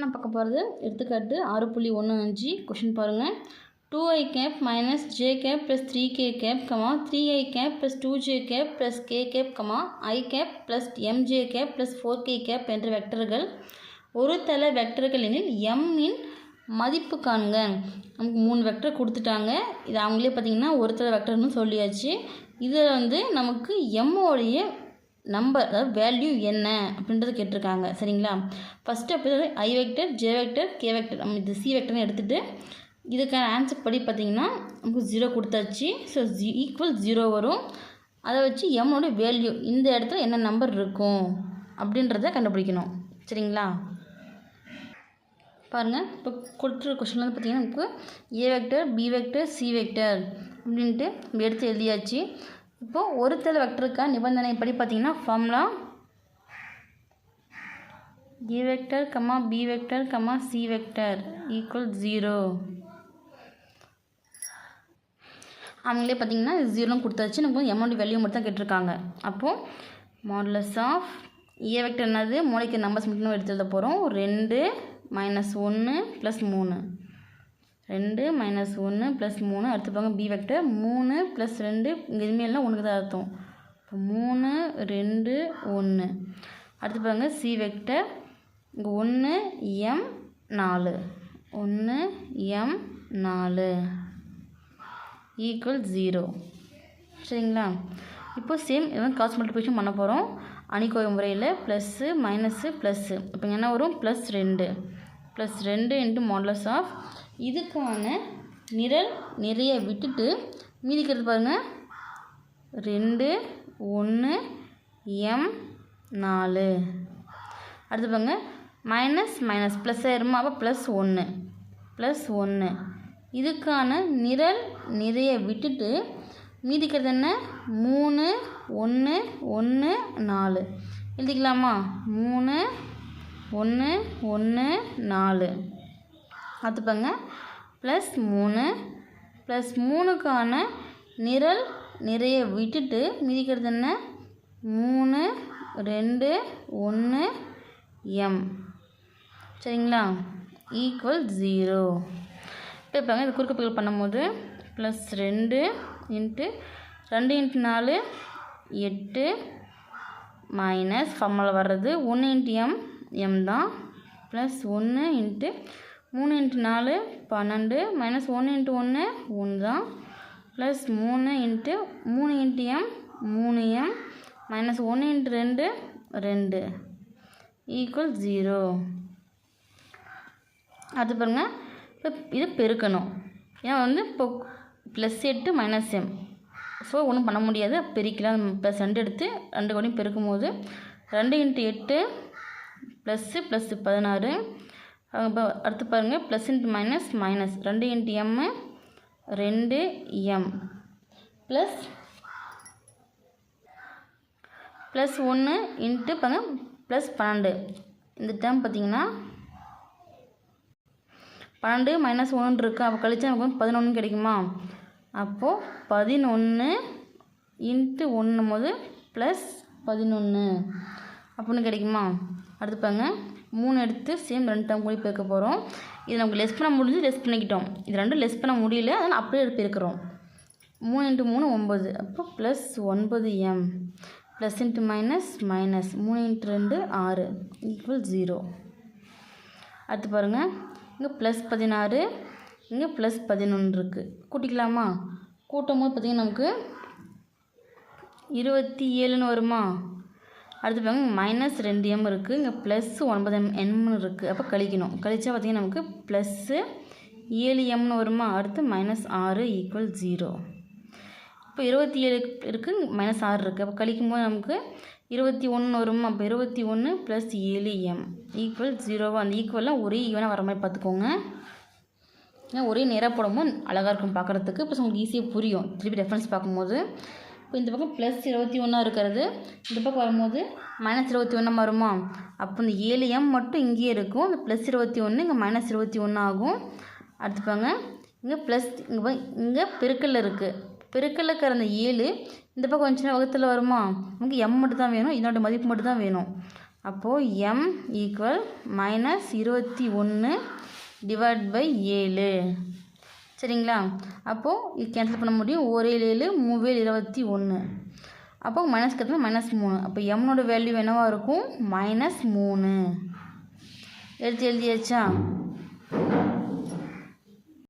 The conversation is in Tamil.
நான் பார்க்க போகிறது எடுத்துக்காட்டு ஆறு புள்ளி ஒன்று அஞ்சு கொஷின் பாருங்கள் two I cap minus J cap plus three K cap comma three I cap plus two J cap plus K cap comma I cap plus M J cap plus four K cap என்ற வெக்டர்கள் ஒரு தலை வெக்டர்கள் எனில் எம்மின் மதிப்பு காணுங்க. நமக்கு மூணு வெக்டர் கொடுத்துட்டாங்க. இது அவங்களே பார்த்தீங்கன்னா ஒரு தலை வெக்டர்னு சொல்லியாச்சு. இதில் வந்து நமக்கு எம்மோடைய நம்பர் அதாவது வேல்யூ என்ன அப்படின்றது கேட்டிருக்காங்க. சரிங்களா? ஃபஸ்ட்டு அப்படி I vector J vector K vector நம்ம இது சி வெக்டர்னு எடுத்துகிட்டு இதுக்கான ஆன்சர் படி பார்த்திங்கன்னா நமக்கு ஜீரோ கொடுத்தாச்சு. ஸோ ஜி ஈக்குவல் ஜீரோ வரும். அதை வச்சு எம்மோட வேல்யூ இந்த இடத்துல என்ன நம்பர் இருக்கும் அப்படின்றத கண்டுபிடிக்கணும். சரிங்களா? பாருங்கள் இப்போ கொடுத்துருக்க கொஷின் வந்து பார்த்திங்கன்னா நமக்கு A vector B vector C vector அப்படின்ட்டு எடுத்து எழுதியாச்சு. இப்போது ஒரு தல வெக்டருக்கான நிபந்தனை படி பார்த்தீங்கன்னா formula A vector comma B vector comma C vector equal zero அவங்களே பார்த்தீங்கன்னா ஜீரோன்னு கொடுத்தாச்சு. நமக்கு எமௌண்ட் வேல்யூ மட்டும் தான் கேட்டிருக்காங்க. அப்போது மாடலஸ் ஆஃப் ஏ வெக்டர் என்னது? மூளைக்கு நம்பர்ஸ் மட்டும் எடுத்து எழுத போகிறோம் ரெண்டு மைனஸ் ஒன்று ப்ளஸ் மூணு. ரெண்டு மைனஸ் ஒன்று ப்ளஸ் மூணு அடுத்து பாருங்க பி வெக்டர் மூணு ப்ளஸ் ரெண்டு இங்கே எதுவுமே எல்லாம் ஒன்றுக்கு தான் அர்த்தம். இப்போ மூணு ரெண்டு ஒன்று அடுத்து பாருங்க சி வெக்டர் இங்கே ஒன்று எம் நாலு. ஒன்று எம் நாலு. ஈக்குவல் ஜீரோ சரிங்களா? இப்போ சேம் இவன் காசு மல்டிபிகேஷன் பண்ண போகிறோம் அணிக்கோவை முறையில் ப்ளஸ்ஸு மைனஸு ப்ளஸ்ஸு இப்போ என்ன வரும்? ப்ளஸ் ரெண்டு. ப்ளஸ் ரெண்டு இன்ட்டு மாடலஸ் ஆஃப் இதுக்கான நிரல் நிறைய விட்டுட்டு மீதிக்கிறது பாருங்கள் ரெண்டு ஒன்று எம் நாலு. அடுத்து பாருங்க. மைனஸ் மைனஸ் ப்ளஸ் ஆயிருமா? அப்போ ப்ளஸ் ஒன்று ப்ளஸ் ஒன்று இதுக்கான நிரல் நிறைய விட்டுட்டு மீதிக்கிறது என்ன? மூணு ஒன்று ஒன்று நாலு. எழுதிக்கலாமா? மூணு ஒன்று ஒன்று நாலு. பார்த்துப்பாங்க. ப்ளஸ் மூணு ப்ளஸ் மூணுக்கான நிரல் நிறைய விட்டுட்டு மிதிக்கிறது என்ன? மூணு ரெண்டு ஒன்று எம் சரிங்களா? ஈக்குவல் ஜீரோ இப்போ இப்போ இது குறுக்கு பகல் பண்ணும்போது ப்ளஸ் ரெண்டு இன்ட்டு ரெண்டு இன்ட்டு நாலு எட்டு மைனஸ் ஃபம்மில் வர்றது ஒன்று இன்ட்டு எம் எம் தான். ப்ளஸ் ஒன்று இன்ட்டு மூணு இன்ட்டு நாலு பன்னெண்டு மைனஸ் ஒன்று இன்ட்டு ஒன்று ஒன்று தான் ப்ளஸ் மூணு இன்ட்டு மூணு இன்ட்டு எம் மூணு எம் மைனஸ் ஒன்று இன்ட்டு ரெண்டு ரெண்டு. ஈக்குவல் ஜீரோ அது பாருங்கள் இப்போ இது பெருக்கணும். ஏன்னா வந்து இப்போ ப்ளஸ் எட்டு மைனஸ் எம் ஸோ ஒன்றும் பண்ண முடியாது. பெருக்கலாம் ப்ளஸ் ரெண்டு எடுத்து ரெண்டு கோடையும் பெருக்கும் போது ரெண்டு இன்ட்டு எட்டு ப்ளஸ்ஸு ப்ளஸ்ஸு பதினாறு அடுத்து பாருங்கள் ப்ளஸ் இன்ட்டு மைனஸ் மைனஸ் ரெண்டு இன்ட்டு எம்மு ரெண்டு எம் ப்ளஸ் ப்ளஸ் ஒன்று இன்ட்டு பாருங்கள் ப்ளஸ் பன்னெண்டு. இந்த டேர்ம் பார்த்தீங்கன்னா பன்னெண்டு மைனஸ் ஒன்று இருக்குது அப்போ கழிச்சா நமக்கு வந்து பதினொன்று கிடைக்குமா? அப்போது பதினொன்று இன்ட்டு ஒன்று போது ப்ளஸ் பதினொன்று அப்படின்னு கிடைக்குமா? அடுத்து பாருங்கள் மூணு எடுத்து சேம் ரெண்டு டேர்ம் கூடி பெருக்க போகிறோம் இது நமக்கு லெஸ் பண்ண முடிஞ்சு லெஸ் பண்ணிக்கிட்டோம். இது ரெண்டும் லெஸ் பண்ண முடியல அதனால் அப்படியே எடுத்து பெருக்கிறோம் மூணு இன்ட்டு மூணு ஒம்பது அப்போ ப்ளஸ் ஒன்பது M plus into minus minus மூணு இன்ட்டு ரெண்டு ஆறு. ஈக்குவல் ஜீரோ அடுத்து பாருங்கள் இங்கே ப்ளஸ் பதினாறு இங்கே ப்ளஸ் பதினொன்று இருக்குது கூட்டிக்கலாமா? கூட்டும் போது பார்த்திங்கன்னா நமக்கு இருபத்தி ஏழுன்னு வருமா? அடுத்து பாருங்க மைனஸ் ரெண்டு எம் இருக்குது இங்கே ப்ளஸ் ஒன்பது எம் எம்னு இருக்குது அப்போ கழிக்கணும். கழிச்சா பார்த்திங்கன்னா நமக்கு ப்ளஸ்ஸு ஏழு எம்னு வருமா? அடுத்து மைனஸ் ஆறு ஈக்குவல் ஜீரோ இப்போ இருபத்தி ஏழு இருக்குது மைனஸ் ஆறு இருக்குது அப்போ கழிக்கும் போது நமக்கு இருபத்தி ஒன்று வருமா. அப்போ இருபத்தி ஒன்று ப்ளஸ் ஏழு எம் ஈக்குவல் ஜீரோவாக அந்த ஈக்குவலாக ஒரே ஈவனாக வர மாதிரி பார்த்துக்கோங்க ஏன்னா ஒரே நேராக போடும்போது அழகாக இருக்கும் பார்க்குறதுக்கு இப்போ உங்களுக்கு ஈஸியாக புரியும். திருப்பி ரெஃபரன்ஸ் பார்க்கும்போது. இப்போ இந்த பக்கம் ப்ளஸ் இருபத்தி ஒன்றா இருக்கிறது. இந்த பக்கம் வரும்போது மைனஸ் இருபத்தி ஒன்றா வருமா? அப்போ இந்த ஏழு எம் மட்டும் இங்கேயே இருக்கும். இந்த ப்ளஸ் இருபத்தி ஒன்று இங்கே மைனஸ் இருபத்தி ஒன்று ஆகும். அடுத்து பாருங்க. இங்கே ப்ளஸ் இங்கே இங்கே பெருக்கல் இருக்குது பெருக்கல்ல இருக்கிற அந்த ஏழு இந்த பக்கம் கொஞ்சம் வகுத்தில் வருமா? நமக்கு எம் மட்டும் தான் வேணும். இதனோட மதிப்பு மட்டும் தான் வேணும். அப்போது எம் ஈக்குவல் மைனஸ் இருபத்தி ஒன்று டிவைட் பை ஏழு. சரிங்களா? அப்போது இது கேன்சல் பண்ண முடியும். ஒரு ஏழு ஏழு மூவேல் இருபத்தி ஒன்று அப்போ மைனஸ் கற்றுனா மைனஸ் மூணு. அப்போ எம்னோட வேல்யூ என்னவாக இருக்கும்? மைனஸ் மூணு. எடுத்து எழுதியாச்சா?